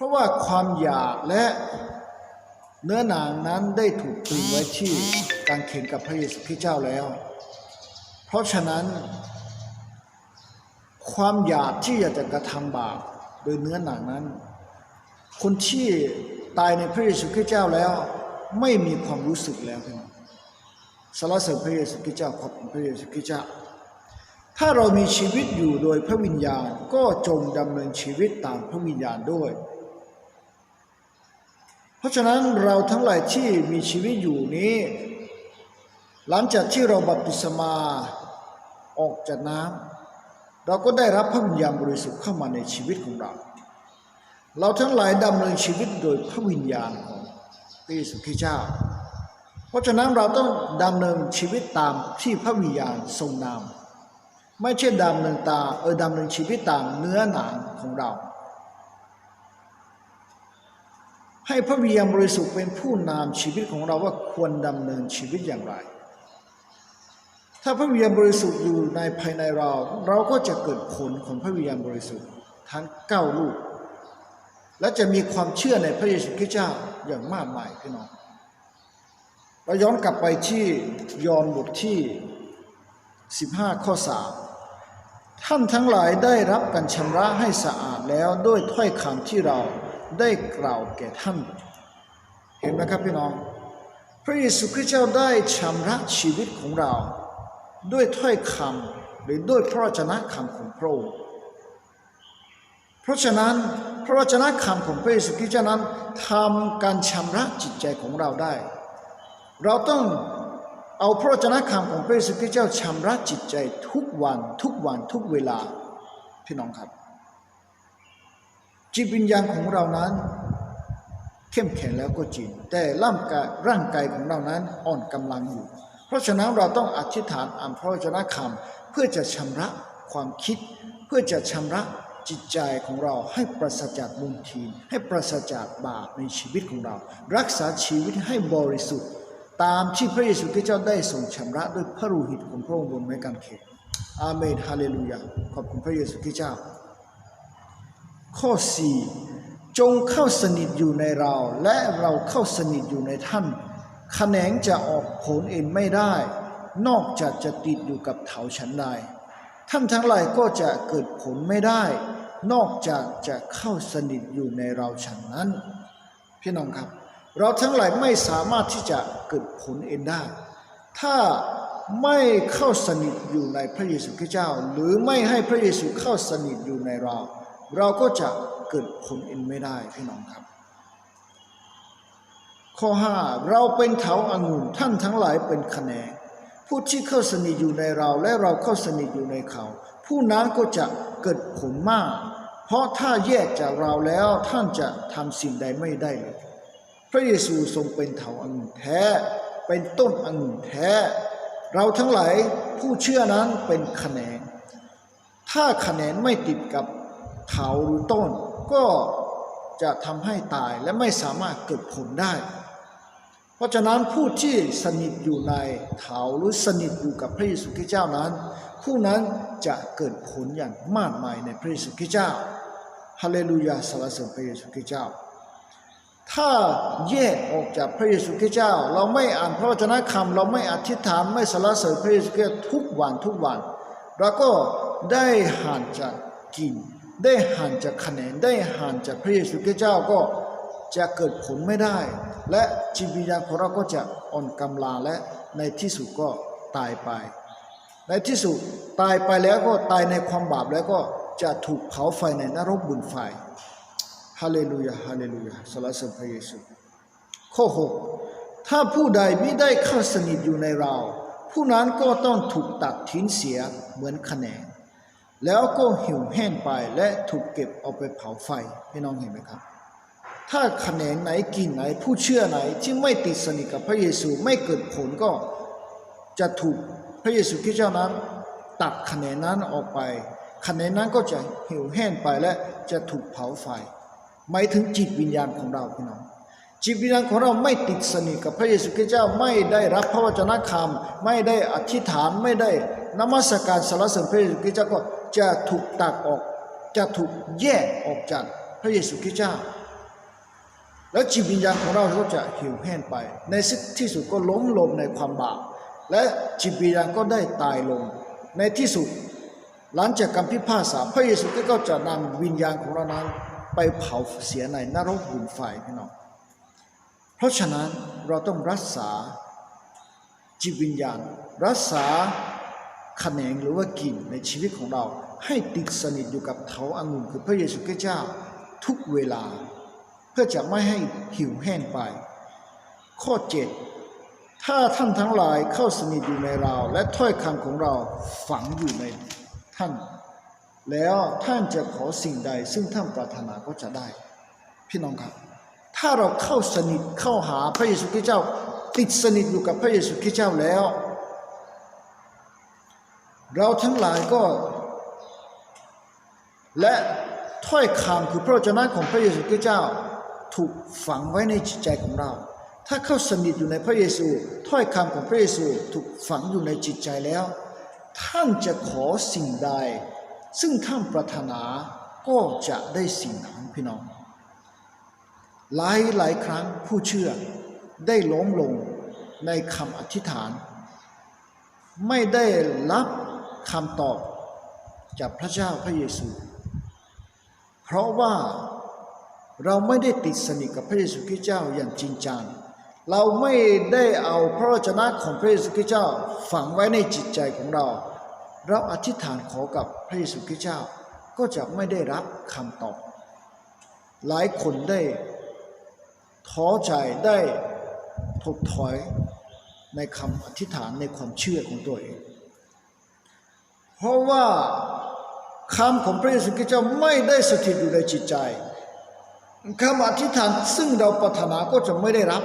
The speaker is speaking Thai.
ราะว่าความอยากและเนื้อหนังนั้นได้ถูกตรึงไว้ที่การเข็นกับพระเยซูคริสต์เจ้าแล้ว เพราะฉะนั้น ความอยากที่อยากจะกระทำบาปโดยเนื้อหนังนั้น คนที่ตายในพระเยซูคริสต์เจ้าแล้ว ไม่มีความรู้สึกแล้วพี่น้องสรรเสริญพระเยซูคริสต์เจ้าขอบคุณพระเยซูคริสต์เจ้า ถ้าเรามีชีวิตอยู่โดยพระวิญญาณก็จงดำเนินชีวิตตามพระวิญญาณด้วย เพราะฉะนั้นเราทั้งหลายที่มีชีวิตอยู่นี้ หลังจากที่เราบัพติศมาออกจากน้ำเราก็ได้รับพระวิญญาณบริสุทธิ์เข้ามาในชีวิตของเรา เราทั้งหลายดำเนินชีวิตโดยพระวิญญาณของพระเยซูคริสต์เจ้า เพราะฉะนั้นเราต้องดำเนินชีวิตตามที่พระวิญญาณทรงนำไม่ใช่ดำเนินตาเออดำเนินชีวิตตามเนื้อหนังของเรา ให้พระวิญญาณบริสุทธิ์เป็นผู้นำชีวิตของเราว่าควรดำเนินชีวิตอย่างไร ถ้าพระวิญญาณบริสุทธิ์อยู่ในภายในเรา เราก็จะเกิดผลของพระวิญญาณบริสุทธิ์ทั้งเก้าลูก และจะมีความเชื่อในพระเยซูคริสต์เจ้าอย่างมากมายพี่น้องเราย้อนกลับไปที่ยอห์นบทที่ 15 ข้อ 3 ท่านทั้งหลายได้รับการชำระให้สะอาดแล้วด้วยถ้อยคำที่เรา ได้กล่าวแก่ท่าน เห็นไหมครับพี่น้อง พระเยซูคริสต์เจ้าได้ชำระชีวิตของเรา ด้วยถ้อยคำหรือด้วยพระวจนะคำของพระองค์เพราะฉะนั้นพระวจนะคำของพระเยซูคริสต์เจ้านั้นทำการชำระจิตใจของเราได้ เราต้องเอาพระวจนะคำของพระเยซูคริสต์เจ้าชำระจิตใจทุกวันทุกวันทุกเวลาพี่น้องครับ จิตวิญญาณของเรานั้น เข้มแข็งแล้วก็จริง แต่ร่างกายร่างกายของเรานั้นอ่อนกำลังอยู่ เพราะฉะนั้นเราต้องอธิษฐานอ่านพระวจนะคำเพื่อจะชำระความคิด เพื่อจะชำระจิตใจของเราให้ปราศจากมลทินให้ปราศจากบาปในชีวิตของเรา รักษาชีวิตให้บริสุทธิ์ ตามที่พระเยซูคริสต์เจ้าได้ทรงชำระด้วยพระโลหิตของพระองค์บนไม้กางเขนอาเมนฮาเลลูยาขอบคุณพระเยซูคริสต์เจ้า ข้อ4จงเข้าสนิทอยู่ในเรา และเราเข้าสนิทอยู่ในท่านขแขนงจะออกผลเองไม่ได้ นอกจากจะติดอยู่กับเถาฉันใดท่านทั้งหลายก็จะเกิดผลไม่ได้ นอกจากจะเข้าสนิทอยู่ในเราฉันนั้น พี่น้องครับ เราทั้งหลายไม่สามารถที่จะเกิดผลเองได้ ถ้าไม่เข้าสนิทอยู่ในพระเยซูคริสต์เจ้า หรือไม่ให้พระเยซูเข้าสนิทอยู่ในเรา เราก็จะเกิดผลเองไม่ได้พี่น้องครับ ข้อ 5 เราเป็นเถาอางุ่นท่านทั้งหลายเป็นแขนงผู้ที่เข้าสนิทอยู่ในเราและเราเข้าสนิทอยู่ในเขา ผู้นั้นก็จะเกิดผลมาก เพราะถ้าแยกจากเราแล้วท่านจะทำสิ่งใดไม่ได้เลยพระเยซูทรงเป็นเถาอางุ่นแท้ เป็นต้นอังุ่นแท้ เราทั้งหลายผู้เชื่อนั้นเป็นแขนง ถ้าแขนงไม่ติดกับ เถาหรือต้น ก็จะทำให้ตายและไม่สามารถเกิดผลได้ เพราะฉะนั้นผู้ที่สนิทอยู่ในเถาหรือสนิทอยู่กับพระเยซูคริสต์เจ้านั้น ผู้นั้นจะเกิดผลอย่างมากมายในพระเยซูคริสต์เจ้าฮาเลลูยาสรรเสริญพระเยซูคริสต์เจ้า ถ้าแยกออกจากพระเยซูคริสต์เจ้า เราไม่อ่านพระวจนะคำเราไม่อธิษฐานไม่สรรเสริญพระเยซูคริสต์ทุกวันทุกวันเราก็ได้ห่างจากกิน ได้ห่างจากคะแนนได้ห่างจากพระเยซูคริสต์เจ้าก็จะเกิดผลไม่ได้ และจิตวิญญาณของเราก็จะอ่อนกำลังและในที่สุดก็ตายไป ในที่สุดตายไปแล้วก็ตายในความบาปแล้วก็จะถูกเผาไฟในนรกบุญไฟฮาเลลูยาฮาเลลูยาสรรเสริญพระเยซูข้อ6ถ้าผู้ใดไม่ได้เข้าสนิทอยู่ในเรา ผู้นั้นก็ต้องถูกตัดทิ้งเสียเหมือนคะแนน แล้วก็หี่ยวแห้งไปและถูกเก็บเอาไปเผาไฟพี่น้องเห็นไหมครับ ถ้าคะแนนไหนกินไหน ผู้เชื่อไหนที่ไม่ติดสนิทกับพระเยซูไม่เกิดผลก็จะถูกพระเยซูคริสต์เจ้านั้น ตัดคะแนนนั้นออกไปคะแนนนั้นก็จะหี่ยวแห้งไปและจะถูกเผาไฟหมายถึงจิตวิญญาณของเราพี่น้อง จิตวิญญาณของเราไม่ติดสนิทกับพระเยซูคริสต์เจ้าไม่ได้รับพระวจนะคำไม่ได้อธิษฐานไม่ได้นมัสการสรรเสริญพระเยซูคริสต์เจ้าก็จะถูกตัดออก จะถูกแยกออกจากพระเยซูคริสต์เจ้า แล้วจิตวิญญาณของเราก็จะหิวแห้งไป ในที่สุดก็ล้มลงในความบาปและจิตวิญญาณก็ได้ตายลง ในที่สุด หลังจากการพิพากษาพระเยซูก็จะนำวิญญาณของเรานั้นไปเผาเสียในนรกหุ่นไฟพี่น้อง เพราะฉะนั้นเราต้องรักษาจิตวิญญาณ รักษาขแขนงหรือว่ากลิ่นในชีวิตของเรา ให้ติดสนิทอยู่กับเถาอางุ่นคือพระเยซูคริสต์เจ้าทุกเวลา เพื่อจะไม่ให้หิวแห้งไป ข้อเจ็ดถ้าท่านทั้งหลายเข้าสนิทอยู่ในเรา และถ้อยคำของเราฝังอยู่ในท่าน แล้วท่านจะขอสิ่งใดซึ่งท่านปรารถนาก็จะได้ พี่น้องครับ ถ้าเราเข้าสนิทเข้าหาพระเยซูคริสต์เจ้า ติดสนิทอยู่กับพระเยซูคริสต์เจ้าแล้ว เราทั้งหลายก็ และถ้อยคำคือพระวจนะของพระเยซูคริสต์เจ้า ถูกฝังไว้ในจิตใจของเรา ถ้าเข้าสนิทอยู่ในพระเยซู ถ้อยคำของพระเยซูถูกฝังอยู่ในจิตใจแล้ว ท่านจะขอสิ่งใด ซึ่งท่านปรารถนาก็จะได้สิ่งนั้นพี่น้อง หลายหลายครั้งผู้เชื่อได้ล้มลงในคำอธิษฐาน ไม่ได้รับคำตอบจากพระเจ้าพระเยซู เพราะว่าเราไม่ได้ติดสนิทกับพระเยซูคริสต์เจ้าอย่างจริงจังเราไม่ได้เอาพระวจนะของพระเยซูคริสต์เจ้าฝังไว้ในจิตใจของเรา เราอธิษฐานขอกับพระเยซูคริสต์เจ้าก็จะไม่ได้รับคำตอบ หลายคนได้ ท้อใจได้ถดถอยในคำอธิษฐานในความเชื่อของตัวเอง เพราะว่าคำของพระเยซูคริสต์เจ้าไม่ได้สถิตอยู่ในจิตใจคำอธิษฐานซึ่งเราปรารถนาก็จะไม่ได้รับ